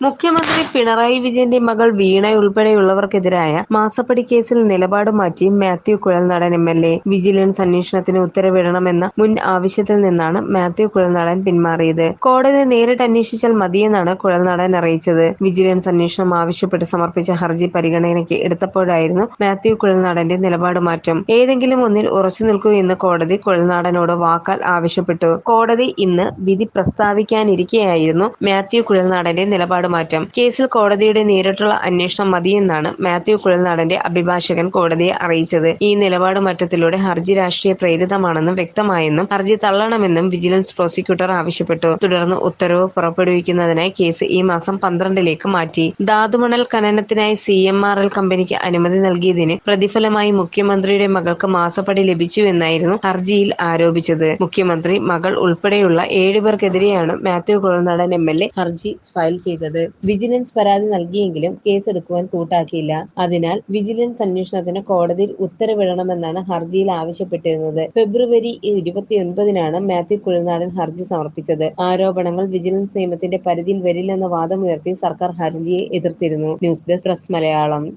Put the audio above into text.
മുഖ്യമന്ത്രി പിണറായി വിജയന്റെ മകൾ വീണ ഉൾപ്പെടെയുള്ളവർക്കെതിരായ മാസപ്പടി കേസിൽ നിലപാട് മാറ്റി Mathew Kuzhalnadan M L A vigilance അന്വേഷണത്തിന് ഉത്തരവിടണമെന്ന മുൻ ആവശ്യത്തിൽ നിന്നാണ് മാത്യു കുഴൽനാടൻ പിന്മാറിയത്. കോടതി നേരിട്ട് അന്വേഷിച്ചാൽ മതിയെന്നാണ് കുഴൽനാടൻ അറിയിച്ചത്. വിജിലൻസ് അന്വേഷണം ആവശ്യപ്പെട്ട് സമർപ്പിച്ച ഹർജി പരിഗണനയ്ക്ക് എടുത്തപ്പോഴായിരുന്നു മാത്യു കുഴൽനാടന്റെ നിലപാട് മാറ്റം. ഏതെങ്കിലും ഒന്നിൽ ഉറച്ചു നിൽക്കൂ എന്ന് കോടതി കുഴൽനാടനോട് വാക്കാൽ ആവശ്യപ്പെട്ടു. കോടതി ഇന്ന് വിധി പ്രസ്താവിക്കാനിരിക്കെയായിരുന്നു മാത്യു കുഴൽനാടന്റെ നിലപാട് മാറ്റം. കേസിൽ കോടതിയുടെ നേരിട്ടുള്ള അന്വേഷണം മതിയെന്നാണ് മാത്യു കുഴൽനാടന്റെ അഭിഭാഷകൻ കോടതിയെ അറിയിച്ചത്. ഈ നിലപാട് മാറ്റത്തിലൂടെ ഹർജി രാഷ്ട്രീയ പ്രേരിതമാണെന്നും വ്യക്തമായെന്നും ഹർജി തള്ളണമെന്നും വിജിലൻസ് പ്രോസിക്യൂട്ടർ ആവശ്യപ്പെട്ടു. തുടർന്ന് ഉത്തരവ് പുറപ്പെടുവിക്കുന്നതിനായി കേസ് ഈ മാസം പന്ത്രണ്ടിലേക്ക് മാറ്റി. ധാതുമണൽ ഖനനത്തിനായി സി എം ആർ എൽ കമ്പനിക്ക് അനുമതി നൽകിയതിന് പ്രതിഫലമായി മുഖ്യമന്ത്രിയുടെ മകൾക്ക് മാസപ്പടി ലഭിച്ചുവെന്നായിരുന്നു ഹർജിയിൽ ആരോപിച്ചത്. മുഖ്യമന്ത്രി മകൾ ഉൾപ്പെടെയുള്ള ഏഴുപേർക്കെതിരെയാണ് Mathew Kuzhalnadan M L A ഹർജി ഫയൽ ചെയ്തത്. വിജിലൻസ് പരാതി നൽകിയെങ്കിലും കേസെടുക്കുവാൻ കൂട്ടാക്കിയില്ല. അതിനാൽ വിജിലൻസ് അന്വേഷണത്തിന് കോടതിയിൽ ഉത്തരവിടണമെന്നാണ് ഹർജിയിൽ ആവശ്യപ്പെട്ടിരുന്നത്. ഫെബ്രുവരി ഇരുപത്തിയൊൻപതിനാണ് മാത്യു കുഴൽനാടൻ ഹർജി സമർപ്പിച്ചത്. ആരോപണങ്ങൾ വിജിലൻസ് നിയമത്തിന്റെ പരിധിയിൽ വരില്ലെന്ന വാദമുയർത്തി സർക്കാർ ഹർജിയെ എതിർത്തിരുന്നു. News desk press Malayalam.